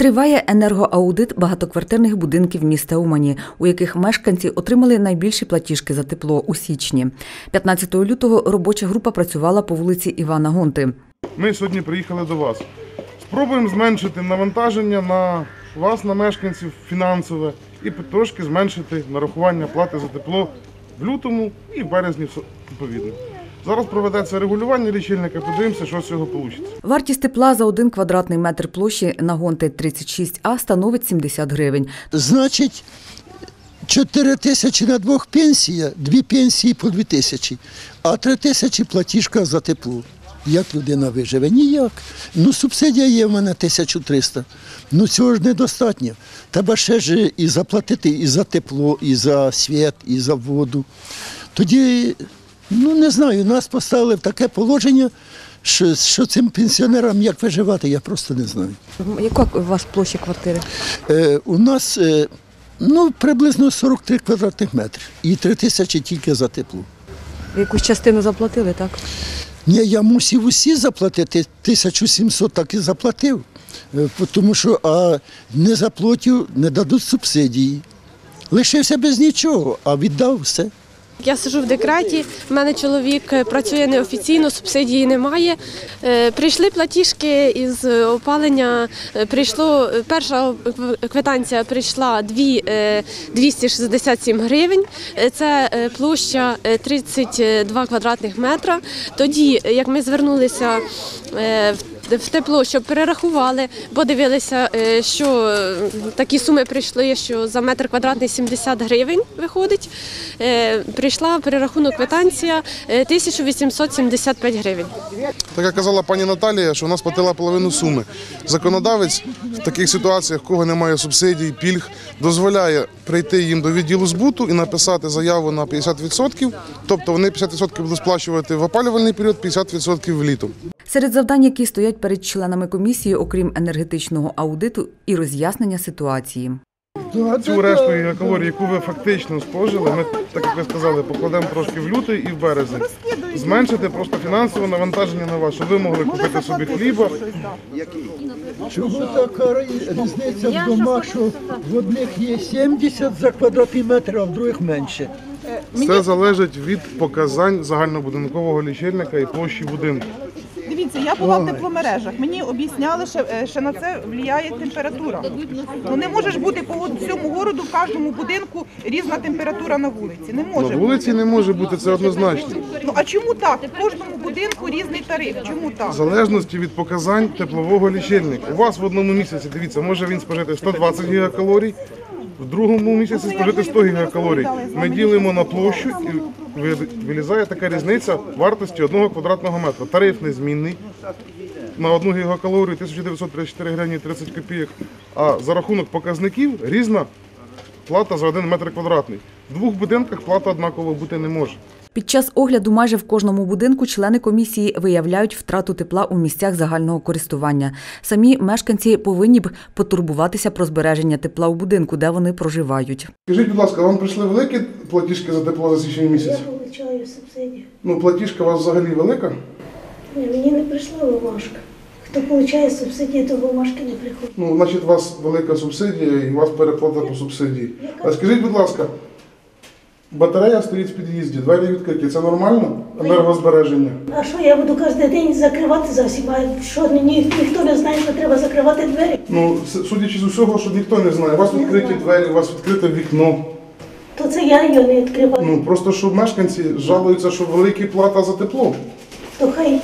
Триває енергоаудит багатоквартирних будинків міста Умані, у яких мешканці отримали найбільші платіжки за тепло у січні. 15 лютого робоча група працювала по вулиці Івана Гонти. Ми сьогодні приїхали до вас. Спробуємо зменшити навантаження на вас, на мешканців, фінансове, і трошки зменшити нарахування плати за тепло в лютому і березні відповідно. Зараз проведеться регулювання лічильника, подивимося, що з цього вийде. Вартість тепла за один квадратний метр площі на Гонти 36А становить 70 гривень. Значить, 4 тисячі на двох пенсія, дві пенсії по 2 тисячі, а 3 тисячі платіжка за тепло. Як людина виживе? Ніяк. Ну, субсидія є в мене 1300. Ну цього ж недостатньо. Треба ще ж і заплатити і за тепло, і за світ, і за воду. Тоді, ну не знаю, нас поставили в таке положення, що, що цим пенсіонерам як виживати, я просто не знаю. Яка у вас площа квартири? Е, у нас е, ну, приблизно 43 квадратних метри і 3 тисячі тільки за тепло. Якусь частину заплатили, так? Ні, я мусив усі заплатити, 1700 так і заплатив, Е, тому що а не заплатив, не дадуть субсидії. Лишився без нічого, а віддав все. Я сижу в декреті, в мене чоловік е, працює неофіційно, субсидії немає. Е, Прийшли платіжки із опалення. е, Прийшло перша квитанція прийшла дві, е, 267 гривень. Це площа е, 32 квадратних метра. Тоді, як ми звернулися в в тепло, щоб перерахували, подивилися, е, що е, такі суми прийшли, що за метр квадратний 70 гривень виходить. Е, Прийшла перерахунок квитанція е, 1875 гривень. Так як казала пані Наталія, що вона сплатила половину суми. Законодавець в таких ситуаціях, в кого немає субсидій, пільг, дозволяє прийти їм до відділу збуту і написати заяву на 50%. Тобто вони 50% будуть сплачувати в опалювальний період, 50% влітом. Серед завдань, які стоять перед членами комісії, окрім енергетичного аудиту і роз'яснення ситуації. Цю решту гігакалорій, яку ви фактично спожили, ми, так як ви сказали, покладемо трошки в лютий і в березень. Зменшити просто фінансове навантаження на вас, щоб ви могли купити собі хліба. Чого така різниця в домах, що в одних є 70 за квадратний метр, а в других менше? Все залежить від показань загальнобудинкового лічильника і площі будинку. Дивіться, я була в тепломережах. Мені об'ясняли, що, е, що на це впливає температура. Ну не може ж бути по всьому городу в кожному будинку різна температура на вулиці. Не може. бути. вулиці не може бути це однозначно. Ну а чому так? В кожному будинку різний тариф. Чому так? В залежності від показань теплового лічильника. У вас в одному місяці, дивіться, може він спожити 120 гігакалорій, в другому місяці спожити 100 гігакалорій. Ми ділимо на площу і вилізає така різниця вартості одного квадратного метра. Тариф незмінний. На одну гігакалорію 1934 гривні 30 копійок. А за рахунок показників різна плата за один метр квадратний. В двох будинках плата однаково бути не може. Під час огляду майже в кожному будинку члени комісії виявляють втрату тепла у місцях загального користування. Самі мешканці повинні б потурбуватися про збереження тепла у будинку, де вони проживають. Скажіть, будь ласка, вам прийшли великі платіжки за тепло за січень місяць? Я получаю субсидію. Ну, платіжка у вас взагалі велика? Ні, мені не прийшла бумажка. Хто получає субсидію, то бумажки не приходить. Ну, значить, у вас велика субсидія і у вас переплата по субсидії. А скажіть, будь ласка, батарея стоїть в під'їзді, двері відкриті. Це нормально? Енергозбереження? А що я буду кожен день закривати за всіма? Що ні, ніхто не знає, що треба закривати двері? Ну, судячи з усього, що ніхто не знає. У вас відкриті двері, у вас відкрите вікно. То це я його не відкриваю. Ну, просто що мешканці жалуються, що велика плата за тепло. То хай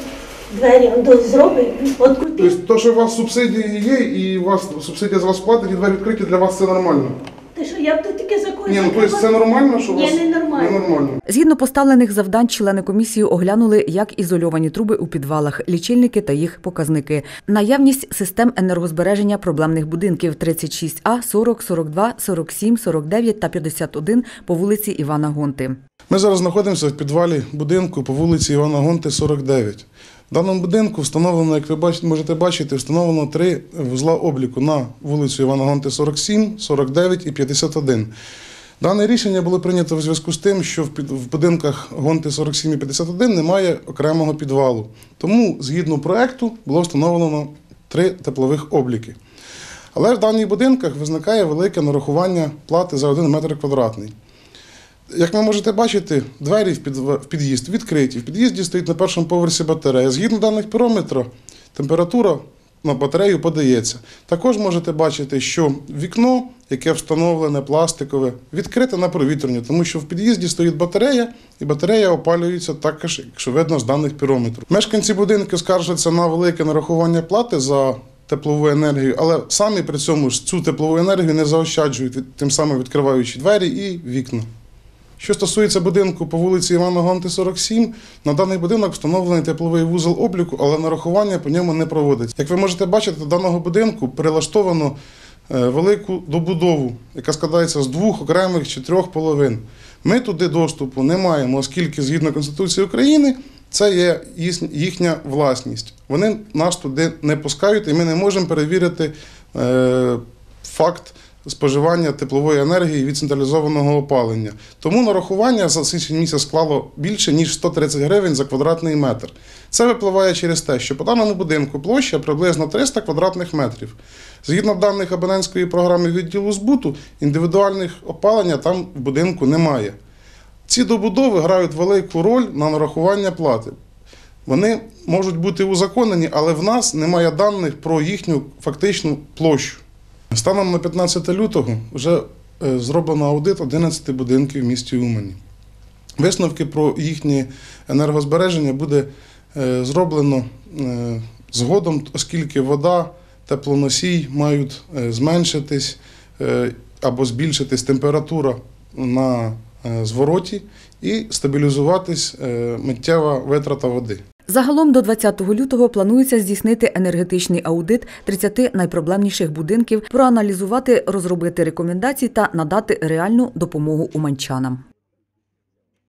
двері зробить, відкрутить. Тобто, то, що у вас субсидії є, і у вас субсидія за вас платить, і двері відкриті, для вас це нормально. Ти що, я б тут таке закон Ні, ну тобто це нормально, що у Ні, не нормально. нормально. Згідно поставлених завдань, члени комісії оглянули, як ізольовані труби у підвалах, лічильники та їх показники, наявність систем енергозбереження проблемних будинків 36А, 40, 42, 47, 49 та 51 по вулиці Івана Гонти. Ми зараз знаходимося в підвалі будинку по вулиці Івана Гонти, 49. В даному будинку встановлено, як ви можете бачити, встановлено три вузла обліку на вулицю Івана Гонти 47, 49 і 51. Дане рішення було прийнято в зв'язку з тим, що в будинках Гонти 47 і 51 немає окремого підвалу. Тому, згідно проекту, було встановлено три теплових обліки. Але в даних будинках визникає велике нарахування плати за 1 метр квадратний. Як ви можете бачити, двері в під'їзд відкриті. В під'їзді стоїть на першому поверсі батарея. Згідно даних пірометра, температура на батарею подається. Також можете бачити, що вікно, яке встановлене пластикове, відкрите на провітряння, тому що в під'їзді стоїть батарея, і батарея опалюється також, якщо видно з даних пірометрів. Мешканці будинку скаржаться на велике нарахування плати за теплову енергію, але самі при цьому ж цю теплову енергію не заощаджують, тим самим відкриваючи двері і вікна. Що стосується будинку по вулиці Івана Гонти, 47, на даний будинок встановлений тепловий вузол обліку, але нарахування по ньому не проводиться. Як ви можете бачити, до даного будинку прилаштовано е, велику добудову, яка складається з двох окремих чи трьох половин. Ми туди доступу не маємо, оскільки згідно Конституції України це є їхня власність. Вони нас туди не пускають, і ми не можемо перевірити е, факт споживання теплової енергії від централізованого опалення. Тому нарахування за січень місяць склало більше ніж 130 гривень за квадратний метр. Це випливає через те, що по даному будинку площа приблизно 300 квадратних метрів. Згідно даних абонентської програми відділу збуту, індивідуальних опалення там в будинку немає. Ці добудови грають велику роль на нарахування плати. Вони можуть бути узаконені, але в нас немає даних про їхню фактичну площу. Станом на 15 лютого вже е, зроблено аудит 11 будинків в місті Умані. Висновки про їхнє енергозбереження буде е, зроблено е, згодом, оскільки вода, теплоносій мають зменшитись або збільшитись температура на звороті і стабілізуватись миттєва витрата води. Загалом до 20 лютого планується здійснити енергетичний аудит 30 найпроблемніших будинків, проаналізувати, розробити рекомендації та надати реальну допомогу уманчанам.